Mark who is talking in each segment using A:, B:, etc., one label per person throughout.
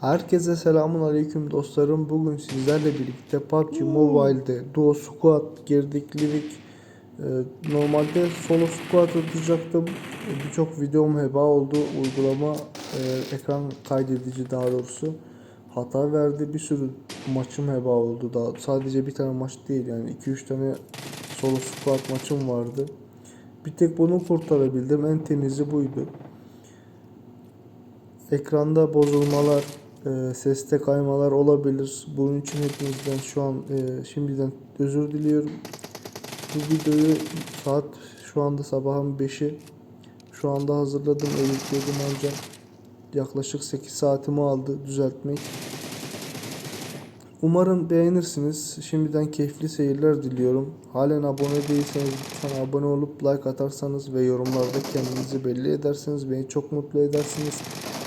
A: Herkese selamun aleyküm dostlarım. Bugün sizlerle birlikte PUBG Mobile'de Duo Squad girdik Livik. Ee, normalde solo squad atacaktım. Birçok videom heba oldu. Uygulama e, ekran kaydedici daha doğrusu hata verdi. Bir sürü maçım heba oldu. Daha sadece bir tane maç değil yani 2-3 tane solo squad maçım vardı. Bir tek bunu kurtarabildim. En temizi buydu. Ekranda bozulmalar, e, seste kaymalar olabilir. Bunun için hepinizden şu an e, şimdiden özür diliyorum. Bu videoyu saat şu anda sabahın 5'i. Şu anda hazırladım, editledim ancak yaklaşık 8 saatimi aldı düzeltmek. Umarım beğenirsiniz. Şimdiden keyifli seyirler diliyorum. Halen abone değilseniz lütfen abone olup like atarsanız ve yorumlarda kendinizi belli ederseniz beni çok mutlu edersiniz.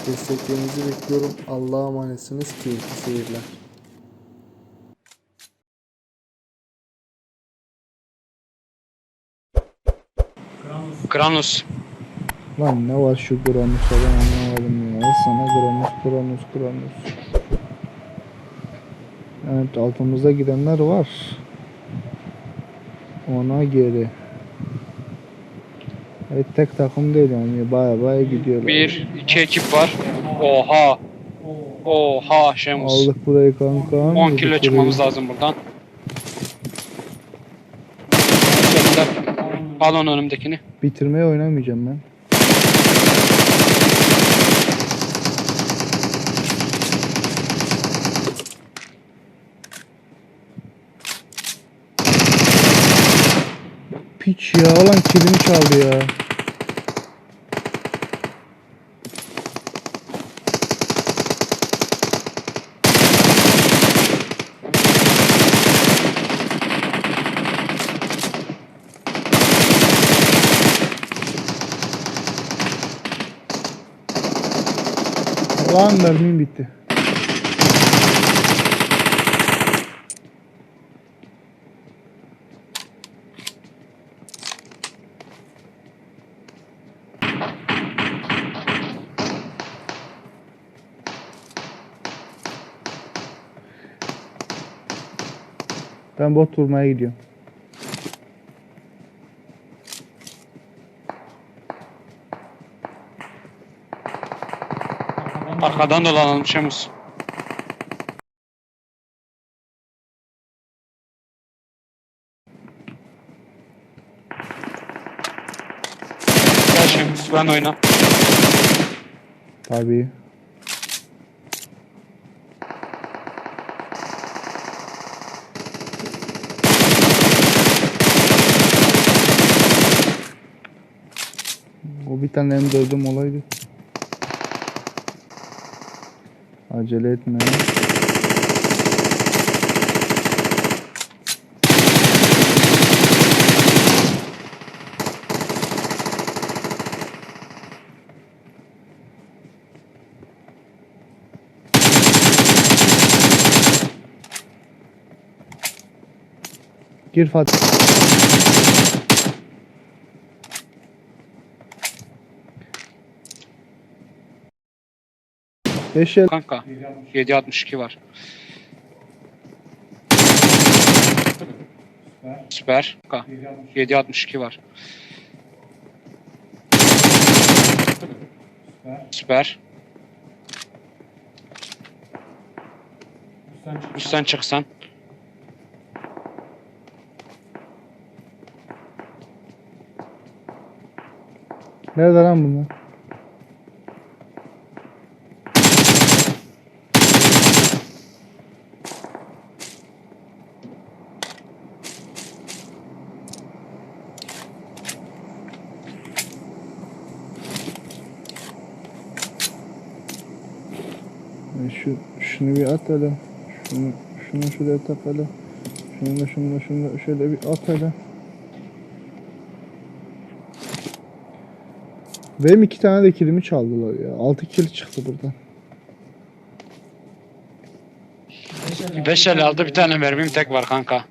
A: Desteklerinizi bekliyorum. Allah'a emanetsiniz. Keyifli seyirler.
B: Granus.
A: Lan ne var şu Granus'a ben anlamadım ya. Sana Granus, Granus, Granus. Evet altımızda gidenler var. Ona göre. Evet tek takım değil yani baya baya gidiyorlar.
B: Bir, iki ekip var. Oha. Oha Şemus.
A: Aldık burayı kanka.
B: 10
A: yedik
B: kilo
A: burayı.
B: çıkmamız lazım buradan. Al onu önümdekini.
A: Bitirmeye oynamayacağım ben. Piç ya lan kilimi çaldı ya. Lan mermim bitti. Ben bot vurmaya gidiyorum.
B: Arkadan dolanalım Şemus. Gel Şemus ben oyna.
A: Tabii. Bir tane M4'üm olaydı. Acele etme. Gir Fatih. Beş el.
B: Kanka. 762 var. Süper. Kanka. 762 var. Süper. Üstten çıksan.
A: Nerede lan bunlar? Şu, şunu bir at hele. Şunu, şunu şuraya tak hele. Şunu da şunu da şunu da şöyle bir at hele. Benim iki tane de kilimi çaldılar ya. Altı kill çıktı buradan.
B: 5 el aldı bir tane mermim tek var kanka.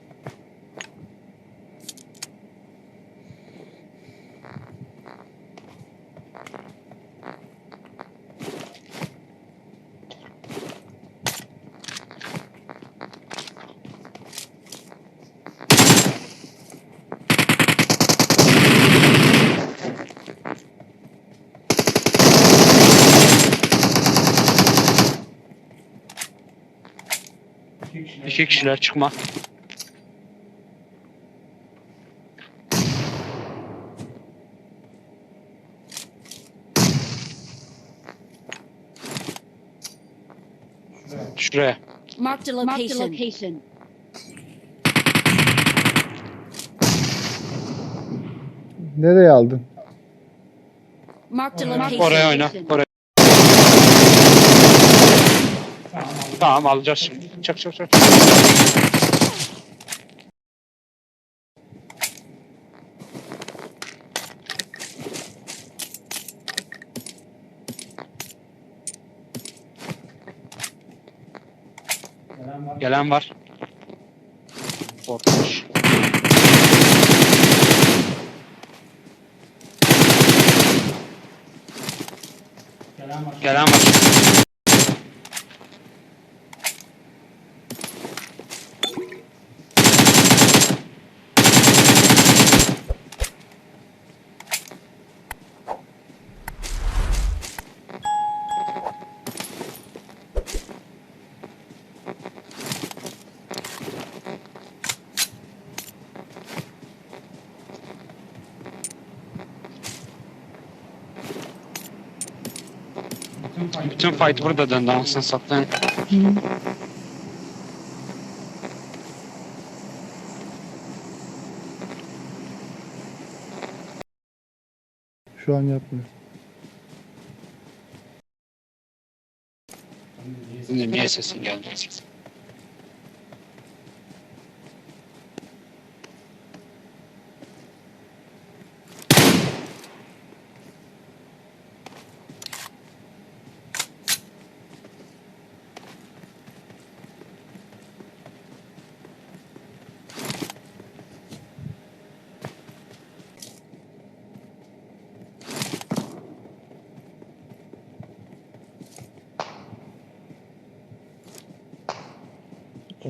B: İki kişiler çıkma. Şuraya.
C: Marked a location.
A: Nereye aldın?
C: Marked a location.
B: Oraya oyna. Oraya. Tamam alacağız şimdi. Çak çak çak. Gelen var. Korkmuş. Gelen var. Bütün fight burada döndü anasını satayım.
A: Şu an yapmıyor.
B: Niye sesin geldi?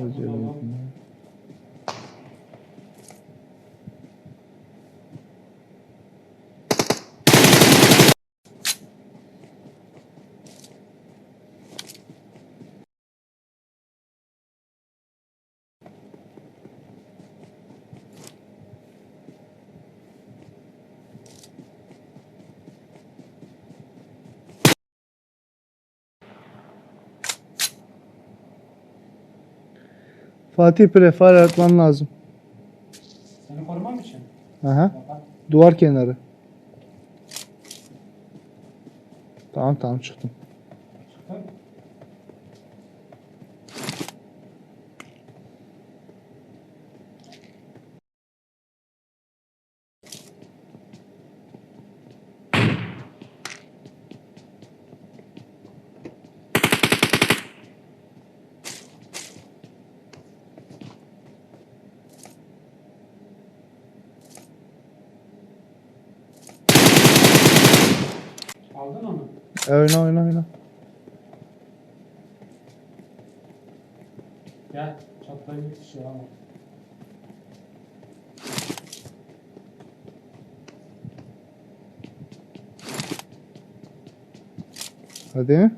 A: Acele etme. Fatih prefar atman lazım.
D: Seni korumam için.
A: Aha. Duvar kenarı. Tamam tamam çıktım.
D: Çıktın. Aldın onu.
A: E, oyna oyna oyna.
D: Gel. Çatlayı bir şey ama.
A: Hadi.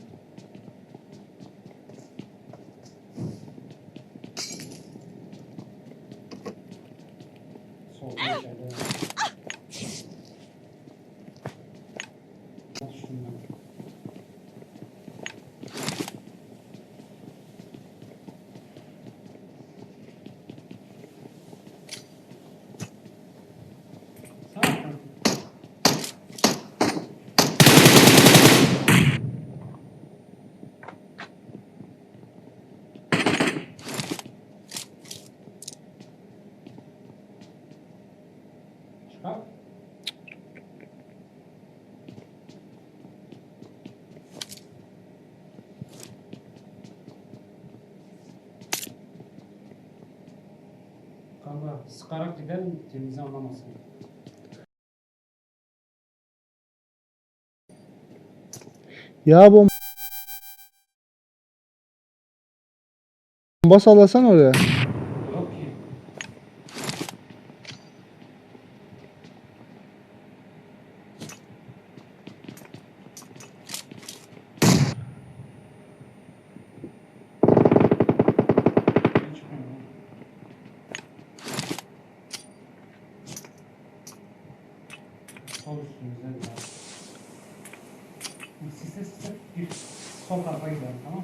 D: Kanka sıkarak gidelim temizi anlamasın.
A: Ya bom Bomba sallasan oraya.
D: போயிட்டு இருக்கோம்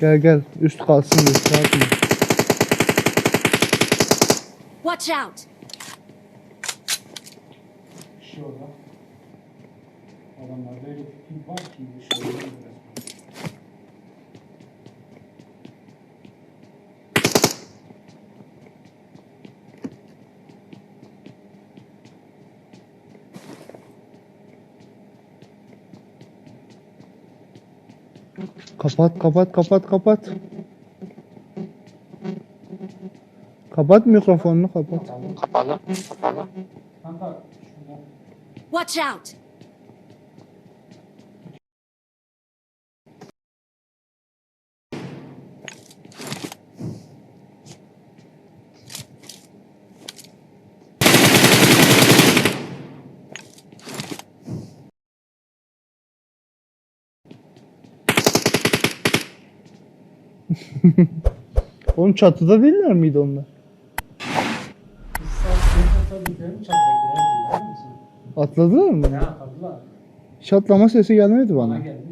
A: Gel gel üst kalsın üst kalsın.
C: Watch out!
D: kişi orada. Adamlarda öyle bir ping var ki şey
A: Kapat kapat kapat kapat. Kapat mikrofonunu kapat.
B: Kapalı. Kapalı.
C: Watch out!
A: Oğlum çatıda değiller miydi onlar?
D: biz saat 5 otobüslerini çarptık biliyor musun?
A: Atladılar mı?
D: Ya atladılar.
A: Şatlama sesi gelmedi
D: Bana
A: bana.
D: geldi.